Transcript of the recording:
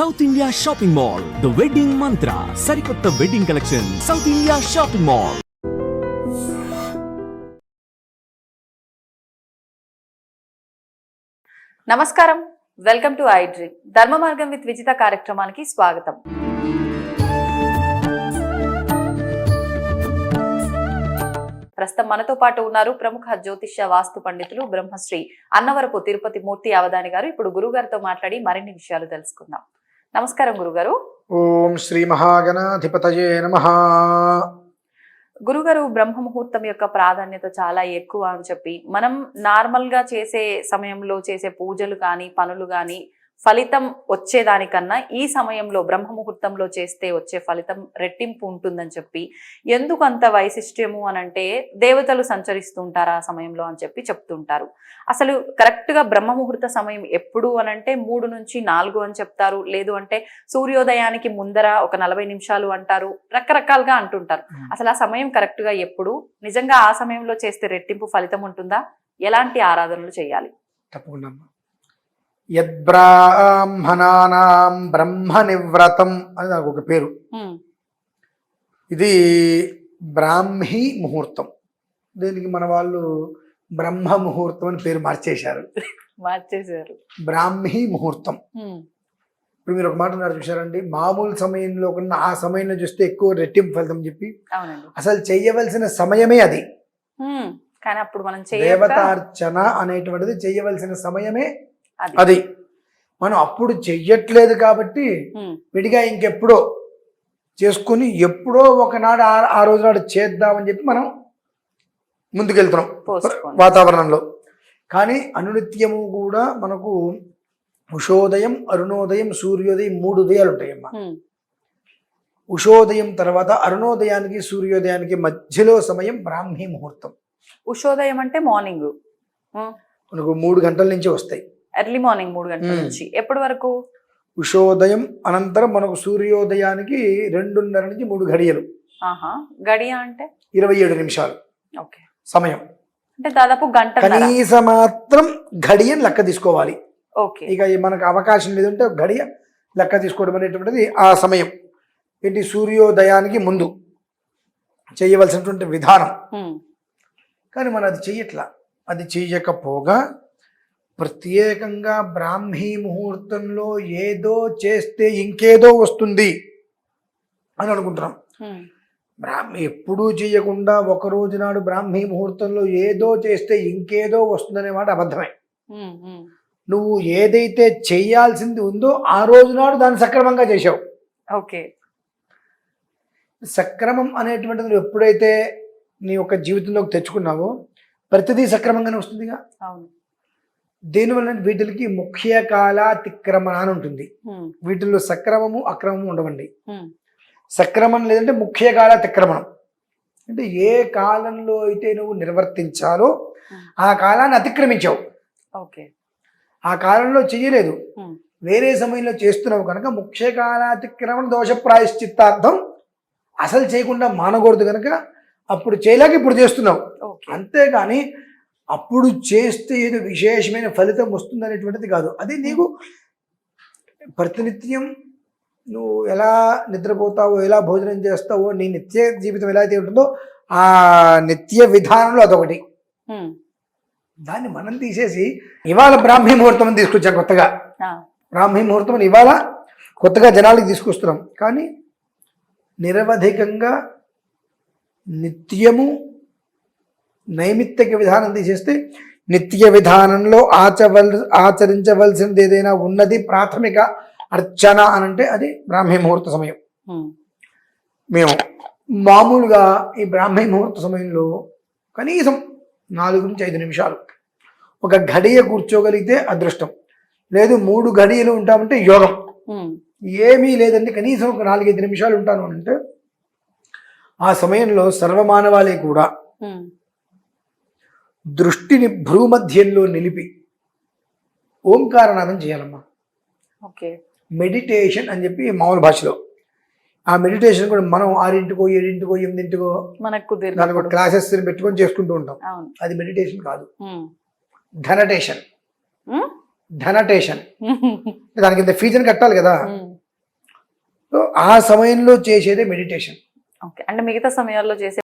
South India shopping mall the wedding Mantra సరికొత్త wedding collection south India shopping mall నమస్కారం. Welcome to I dream Dharma Margam with Vijitha కార్యక్రమానికి స్వాగతం. ప్రస్తుతం మనతో పాటు ఉన్నారు ప్రముఖ జ్యోతిష్య వాస్తు పండితులు బ్రహ్మశ్రీ అన్నవరపు తిరుపతి మూర్తి అవధాని గారు. ఇప్పుడు గురుగారితో మాట్లాడి మరిన్ని విషయాలు తెలుసుకుందాం. నమస్కారం గురుగారు. ఓం శ్రీ మహాగణాధిపతయే నమ. గురుగారు బ్రహ్మ ముహూర్తం యొక్క ప్రాధాన్యత చాలా ఎక్కువ అని చెప్పి మనం నార్మల్గా చేసే సమయంలో చేసే పూజలు కానీ పనులు కానీ ఫలితం వచ్చేదానికన్నా ఈ సమయంలో బ్రహ్మ ముహూర్తంలో చేస్తే వచ్చే ఫలితం రెట్టింపు ఉంటుందని చెప్పి ఎందుకు అంత వైశిష్ట్యము అని అంటే దేవతలు సంచరిస్తుంటారు ఆ సమయంలో అని చెప్పి చెప్తుంటారు. అసలు కరెక్ట్గా బ్రహ్మ ముహూర్త సమయం ఎప్పుడు అని అంటే మూడు నుంచి నాలుగు అని చెప్తారు. లేదు అంటే సూర్యోదయానికి ముందర ఒక నలభై నిమిషాలు అంటారు. రకరకాలుగా అంటుంటారు. అసలు ఆ సమయం కరెక్ట్గా ఎప్పుడు నిజంగా ఆ సమయంలో చేస్తే రెట్టింపు ఫలితం ఉంటుందా? ఎలాంటి ఆరాధనలు చేయాలి? తప్పకుండా. యద్బ్రాహ్మణానాం బ్రహ్మ నివ్రతం అని నాకు ఒక పేరు. ఇది బ్రాహ్మీ ముహూర్తం. దీనికి మన వాళ్ళు బ్రహ్మ ముహూర్తం అని పేరు మార్చేశారు. మార్చేశారు. బ్రాహ్మీ ముహూర్తం. ఇప్పుడు మీరు ఒక మాట ఉన్నారు చూసారండి మామూలు సమయంలో కన్నా ఆ సమయంలో చూస్తే ఎక్కువ రెట్టింపు ఫలితం చెప్పి అసలు చెయ్యవలసిన సమయమే అది. కానీ అప్పుడు మనం దేవతార్చన అనేటువంటిది చెయ్యవలసిన సమయమే అది. మనం అప్పుడు చెయ్యట్లేదు కాబట్టి విడిగా ఇంకెప్పుడో చేసుకుని ఎప్పుడో ఒకనాడు ఆ ఆ రోజు నాడు చేద్దామని చెప్పి మనం ముందుకెళ్తున్నాం. వాతావరణంలో. కానీ అనునిత్యము కూడా మనకు ఉషోదయం అరుణోదయం సూర్యోదయం మూడు ఉదయాలు ఉంటాయమ్మా. ఉషోదయం తర్వాత అరుణోదయానికి సూర్యోదయానికి మధ్యలో సమయం బ్రాహ్మీ ముహూర్తం. ఉషోదయం అంటే మార్నింగ్. మనకు మూడు గంటల నుంచి వస్తాయి. ఎర్లీ మార్నింగ్ మూడు గంటల. నుంచి. ఎప్పటి వరకు? ఉషోదయం అనంతరం మనకు సూర్యోదయానికి రెండున్నర నుంచి మూడు ఘడియలు. ఆహా. గడియ అంటే? ఇరవై ఏడు నిమిషాలు. ఓకే. సమయం. అంటే దాదాపు గంట కనీస మాత్రం ఘడియని లెక్క తీసుకోవాలి. ఓకే. ఇక మనకు అవకాశం లేదంటే గడియ లెక్క తీసుకోవడం అనేటువంటిది ఆ సమయం. ఏంటి? సూర్యోదయానికి ముందు చేయవలసినటువంటి విధానం. కానీ మనం అది చెయ్యట్లా. అది చెయ్యకపోగా ప్రత్యేకంగా బ్రాహ్మీ ముహూర్తంలో ఏదో చేస్తే ఇంకేదో వస్తుంది అని అనుకుంటున్నాం. బ్రాహ్మి ఎప్పుడూ చేయకుండా ఒక రోజు నాడు బ్రాహ్మీ ముహూర్తంలో ఏదో చేస్తే ఇంకేదో వస్తుందనే మాట అబద్ధమే. నువ్వు ఏదైతే చేయాల్సింది ఉందో ఆ రోజు నాడు దాన్ని సక్రమంగా చేసావు ఓకే. సక్రమం అనేటువంటిది నువ్వు ఎప్పుడైతే నీ యొక్క జీవితంలోకి తెచ్చుకున్నావో ప్రతిదీ సక్రమంగానే వస్తుందిగా. అవును. దీనివల్ల వీటికి ముఖ్య కాలాతిక్రమణ అని ఉంటుంది వీటిల్లో సక్రమము అక్రమము ఉండవండి. సక్రమం లేదంటే ముఖ్య కాలాతిక్రమణం. అంటే ఏ కాలంలో అయితే నువ్వు నిర్వర్తించాలో ఆ కాలాన్ని అతిక్రమించావు. ఓకే. ఆ కాలంలో చెయ్యలేదు. ఉమ్, వేరే సమయంలో చేస్తున్నావు కనుక ముఖ్య కాలాతిక్రమణ దోష ప్రాయశ్చిత్తార్థం అసలు చేయకుండా మానకూడదు కనుక అప్పుడు చేయలేక ఇప్పుడు చేస్తున్నావు. అంతేగాని అప్పుడు చేస్తే ఏదో విశేషమైన ఫలితం వస్తుంది అనేటువంటిది కాదు. అది నీకు ప్రతినిత్యం నువ్వు ఎలా నిద్రపోతావో ఎలా భోజనం చేస్తావో నీ నిత్య జీవితం ఎలా అయితే ఉంటుందో ఆ నిత్య విధానంలో అదొకటి. దాన్ని మనం తీసేసి ఇవాళ బ్రాహ్మీ ముహూర్తం తీసుకొచ్చాం కొత్తగా. బ్రాహ్మీ ముహూర్తం ఇవాళ కొత్తగా జనాలకి తీసుకొస్తున్నాం. కానీ నిరవధికంగా నిత్యము నైమిత్తిక విధానం తీసేస్తే నిత్య విధానంలో ఆచవల్ ఆచరించవలసినది ఏదైనా ఉన్నది ప్రాథమిక అర్చన అనంటే అది బ్రాహ్మీ ముహూర్త సమయం. మేము మామూలుగా ఈ బ్రాహ్మీ ముహూర్త సమయంలో కనీసం నాలుగు నుంచి ఐదు నిమిషాలు ఒక గడియ కూర్చోగలిగితే అదృష్టం. లేదు మూడు గడియలు ఉంటామంటే యోగం. ఏమీ లేదండి కనీసం ఒక నాలుగైదు నిమిషాలు ఉంటాను అని అంటే ఆ సమయంలో సర్వమానవాళి కూడా దృష్టిని భ్రూమధ్యంలో నిలిపి ఓంకారనాదం చేయాలమ్మా. ఓకే. మెడిటేషన్ అని చెప్పి మామూలు భాషలో. ఆ మెడిటేషన్ కూడా మనం ఆరింటికో ఏడింటికో ఎనిమిదింటికో మనకు కుదిరినప్పుడు. క్లాసెస్ పెట్టుకొని చేసుకుంటూ ఉంటాం. అది మెడిటేషన్ కాదు. ధనటేషన్. ధనటేషన్. దానికి ఇంత ఫీజుని కట్టాలి కదా. ఆ సమయంలో చేసేదే మెడిటేషన్. ఓకే. అంటే మిగతా సమయాల్లో చేసే